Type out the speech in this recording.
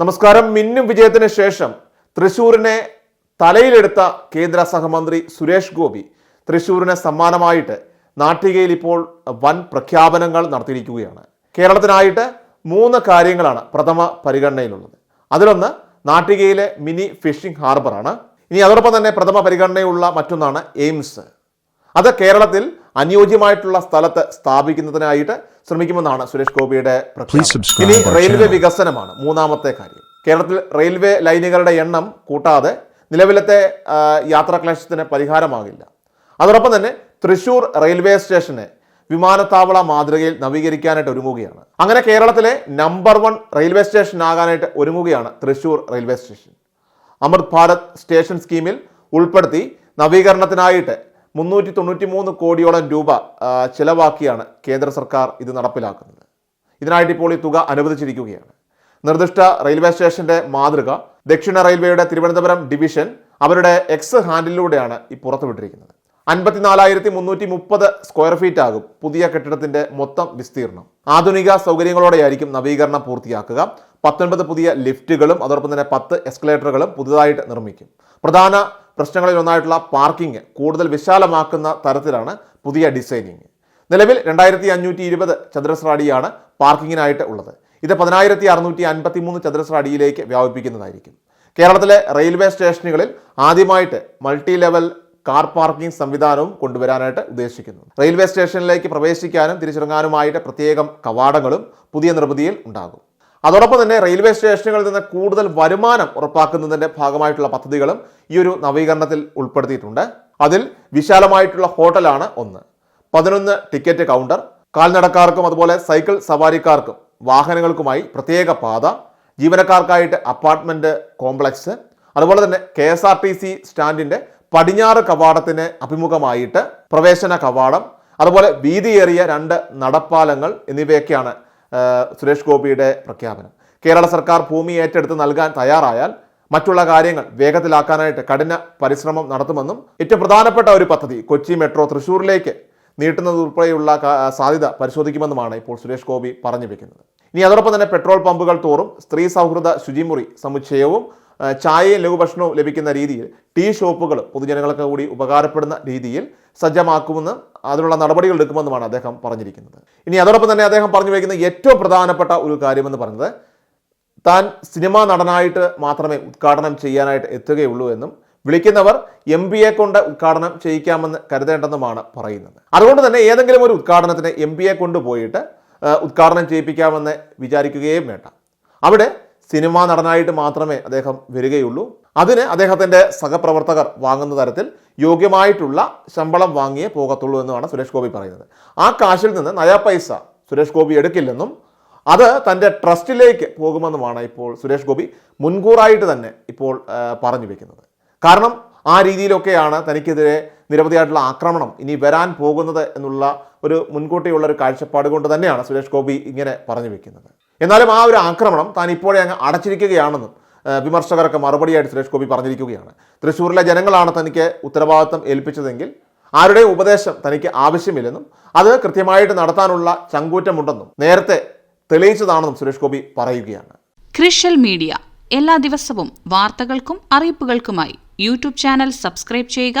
നമസ്കാരം. മിന്നും വിജയത്തിന് ശേഷം തൃശൂരിനെ തലയിലെടുത്ത കേന്ദ്ര സഹമന്ത്രി സുരേഷ് ഗോപി തൃശൂരിന് സമ്മാനമായിട്ട് നാട്ടികയിൽ ഇപ്പോൾ വൻ പ്രഖ്യാപനങ്ങൾ നടത്തിയിരിക്കുകയാണ്. കേരളത്തിനായിട്ട് മൂന്ന് കാര്യങ്ങളാണ് പ്രഥമ പരിഗണനയിലുള്ളത്. അതിലൊന്ന് നാട്ടികയിലെ മിനി ഫിഷിംഗ് ഹാർബറാണ്. ഇനി അതോടൊപ്പം തന്നെ പ്രഥമ പരിഗണനയുള്ള മറ്റൊന്നാണ് എയിംസ്. അത് കേരളത്തിൽ അനുയോജ്യമായിട്ടുള്ള സ്ഥലത്ത് സ്ഥാപിക്കുന്നതിനായിട്ട് ശ്രമിക്കുമെന്നാണ് സുരേഷ് ഗോപിയുടെ ഇനി റെയിൽവേ വികസനമാണ് മൂന്നാമത്തെ കാര്യം. കേരളത്തിൽ റെയിൽവേ ലൈനുകളുടെ എണ്ണം കൂട്ടാതെ നിലവിലത്തെ യാത്രാക്ലേശത്തിന് പരിഹാരമാകില്ല. അതോടൊപ്പം തന്നെ തൃശൂർ റെയിൽവേ സ്റ്റേഷനെ വിമാനത്താവള മാതൃകയിൽ നവീകരിക്കാനായിട്ട് ഒരുങ്ങുകയാണ്. അങ്ങനെ കേരളത്തിലെ നമ്പർ വൺ റെയിൽവേ സ്റ്റേഷൻ ആകാനായിട്ട് ഒരുങ്ങുകയാണ് Thrissur railway station. Amrit Bharat station സ്കീമിൽ ഉൾപ്പെടുത്തി നവീകരണത്തിനായിട്ട് മുന്നൂറ്റി തൊണ്ണൂറ്റി മൂന്ന് കോടിയോളം രൂപ ചിലവാക്കിയാണ് കേന്ദ്ര സർക്കാർ ഇത് നടപ്പിലാക്കുന്നത്. ഇതിനായിട്ട് ഇപ്പോൾ ഈ തുക അനുവദിച്ചിരിക്കുകയാണ്. നിർദ്ദിഷ്ട റെയിൽവേ സ്റ്റേഷന്റെ മാതൃക ദക്ഷിണ റെയിൽവേയുടെ തിരുവനന്തപുരം ഡിവിഷൻ അവരുടെ എക്സ് ഹാൻഡിലൂടെയാണ് ഈ പുറത്തുവിട്ടിരിക്കുന്നത്. അൻപത്തിനാലായിരത്തി മുന്നൂറ്റി മുപ്പത് സ്ക്വയർ ഫീറ്റ് ആകും പുതിയ കെട്ടിടത്തിന്റെ മൊത്തം വിസ്തീർണം. ആധുനിക സൗകര്യങ്ങളോടെയായിരിക്കും നവീകരണം പൂർത്തിയാക്കുക. പത്തൊൻപത് പുതിയ ലിഫ്റ്റുകളും അതോടൊപ്പം തന്നെ പത്ത് എസ്കലേറ്ററുകളും പുതുതായിട്ട് നിർമ്മിക്കും. പ്രധാന പ്രശ്നങ്ങളിൽ ഒന്നായിട്ടുള്ള പാർക്കിംഗ് കൂടുതൽ വിശാലമാക്കുന്ന തരത്തിലാണ് പുതിയ ഡിസൈനിങ് നിലവിൽ രണ്ടായിരത്തി അഞ്ഞൂറ്റി ഇരുപത് ചതുരശ്ര അടിയാണ് പാർക്കിങ്ങിനായിട്ട് ഉള്ളത്. ഇത് പതിനായിരത്തി അറുന്നൂറ്റി അൻപത്തി മൂന്ന് ചതുരശ്ര അടിയിലേക്ക് വ്യാപിപ്പിക്കുന്നതായിരിക്കും. കേരളത്തിലെ റെയിൽവേ സ്റ്റേഷനുകളിൽ ആദ്യമായിട്ട് മൾട്ടി ലെവൽ കാർ പാർക്കിംഗ് സംവിധാനവും കൊണ്ടുവരാനായിട്ട് ഉദ്ദേശിക്കുന്നു. റെയിൽവേ സ്റ്റേഷനിലേക്ക് പ്രവേശിക്കാനും തിരിച്ചിറങ്ങാനുമായിട്ട് പ്രത്യേകം കവാടങ്ങളും പുതിയ നിർമ്മിതിയിൽ ഉണ്ടാകും. അതോടൊപ്പം തന്നെ റെയിൽവേ സ്റ്റേഷനുകളിൽ നിന്ന് കൂടുതൽ വരുമാനം ഉറപ്പാക്കുന്നതിന്റെ ഭാഗമായിട്ടുള്ള പദ്ധതികളും ഈ ഒരു നവീകരണത്തിൽ ഉൾപ്പെടുത്തിയിട്ടുണ്ട്. അതിൽ വിശാലമായിട്ടുള്ള ഹോട്ടലാണ് ഒന്ന്. പതിനൊന്ന് ടിക്കറ്റ് കൗണ്ടർ കാൽനടക്കാർക്കും അതുപോലെ സൈക്കിൾ സവാരിക്കാർക്കും വാഹനങ്ങൾക്കുമായി പ്രത്യേക പാത ജീവനക്കാർക്കായിട്ട് അപ്പാർട്ട്മെന്റ് കോംപ്ലക്സ് അതുപോലെ തന്നെ K S R T C സ്റ്റാൻഡിന്റെ പടിഞ്ഞാറ് കവാടത്തിന് അഭിമുഖമായിട്ട് പ്രവേശന കവാടം അതുപോലെ വീതിയേറിയ രണ്ട് നടപ്പാലങ്ങൾ എന്നിവയൊക്കെയാണ് സുരേഷ് ഗോപിയുടെ പ്രഖ്യാപനം. കേരള സർക്കാർ ഭൂമി ഏറ്റെടുത്ത് നൽകാൻ തയ്യാറായാൽ മറ്റുള്ള കാര്യങ്ങൾ വേഗത്തിലാക്കാനായിട്ട് കഠിന പരിശ്രമം നടത്തുമെന്നും ഏറ്റവും പ്രധാനപ്പെട്ട ഒരു പദ്ധതി കൊച്ചി മെട്രോ തൃശ്ശൂരിലേക്ക് നീട്ടുന്നത് ഉൾപ്പെടെയുള്ള ക- സാധ്യത പരിശോധിക്കുമെന്നുമാണ് ഇപ്പോൾ സുരേഷ് ഗോപി പറഞ്ഞു വെക്കുന്നത് ഇനി അതോടൊപ്പം തന്നെ പെട്രോൾ പമ്പുകൾ തോറും സ്ത്രീ സൗഹൃദ ശുചിമുറി സമുച്ചയവും ചായയും ലഘുഭക്ഷണവും ലഭിക്കുന്ന രീതിയിൽ ടീ ഷോപ്പുകൾ പൊതുജനങ്ങൾക്ക് കൂടി ഉപകാരപ്പെടുന്ന രീതിയിൽ സജ്ജമാക്കുമെന്ന് അതിനുള്ള നടപടികൾ എടുക്കുമെന്നുമാണ് അദ്ദേഹം പറഞ്ഞിരിക്കുന്നത്. ഇനി അതോടൊപ്പം തന്നെ അദ്ദേഹം പറഞ്ഞു വയ്ക്കുന്ന ഏറ്റവും പ്രധാനപ്പെട്ട ഒരു കാര്യമെന്ന് പറഞ്ഞത് താൻ സിനിമാ നടനായിട്ട് മാത്രമേ ഉദ്ഘാടനം ചെയ്യാനായിട്ട് എത്തുകയുള്ളൂ എന്നും വിളിക്കുന്നവർ എം എ കൊണ്ട് ഉദ്ഘാടനം ചെയ്യിക്കാമെന്ന് കരുതേണ്ടെന്നുമാണ് പറയുന്നത്. അതുകൊണ്ട് തന്നെ ഏതെങ്കിലും ഒരു ഉദ്ഘാടനത്തിന് എം എ കൊണ്ടുപോയിട്ട് ഉദ്ഘാടനം ചെയ്യിപ്പിക്കാമെന്ന് വിചാരിക്കുകയും വേണ്ട. അവിടെ സിനിമാ നടനായിട്ട് മാത്രമേ അദ്ദേഹം വരികയുള്ളൂ. അതിന് അദ്ദേഹത്തിന്റെ സഹപ്രവർത്തകർ വാങ്ങുന്ന തരത്തിൽ യോഗ്യമായിട്ടുള്ള ശമ്പളം വാങ്ങിയേ പോകത്തുള്ളൂ എന്നുമാണ് സുരേഷ് ഗോപി പറയുന്നത്. ആ കാശിൽ നിന്ന് നയാ പൈസ സുരേഷ് ഗോപി എടുക്കില്ലെന്നും അത് തന്റെ ട്രസ്റ്റിലേക്ക് പോകുമെന്നുമാണ് ഇപ്പോൾ സുരേഷ് ഗോപി മുൻകൂറായിട്ട് തന്നെ ഇപ്പോൾ പറഞ്ഞു വെക്കുന്നത്. കാരണം ആ രീതിയിലൊക്കെയാണ് തനിക്കെതിരെ നിരവധിയായിട്ടുള്ള ആക്രമണം ഇനി വരാൻ പോകുന്നത് എന്നുള്ള ഒരു മുൻകൂട്ടിയുള്ള ഒരു കാഴ്ചപ്പാട് കൊണ്ട് തന്നെയാണ് സുരേഷ് ഗോപി ഇങ്ങനെ പറഞ്ഞു വെക്കുന്നത്. എന്നാലും ആ ഒരു ആക്രമണം താൻ ഇപ്പോഴേ അങ്ങ് അടച്ചിരിക്കുകയാണെന്നും വിമർശകർക്ക് മറുപടിയായിട്ട് സുരേഷ് ഗോപി പറഞ്ഞിരിക്കുകയാണ്. തൃശ്ശൂരിലെ ജനങ്ങളാണ് തനിക്ക് ഉത്തരവാദിത്തം ഏൽപ്പിച്ചതെങ്കിൽ ആരുടെ ഉപദേശം തനിക്ക് ആവശ്യമില്ലെന്നും അത് കൃത്യമായിട്ട് നടത്താനുള്ള ചങ്കൂറ്റമുണ്ടെന്നും നേരത്തെ തെളിയിച്ചതാണെന്നും സുരേഷ് ഗോപി പറയുകയാണ്. ക്രിഷ്യൽ മീഡിയ. എല്ലാ ദിവസവും വാർത്തകൾക്കും അറിയിപ്പുകൾക്കുമായി യൂട്യൂബ് ചാനൽ സബ്സ്ക്രൈബ് ചെയ്യുക.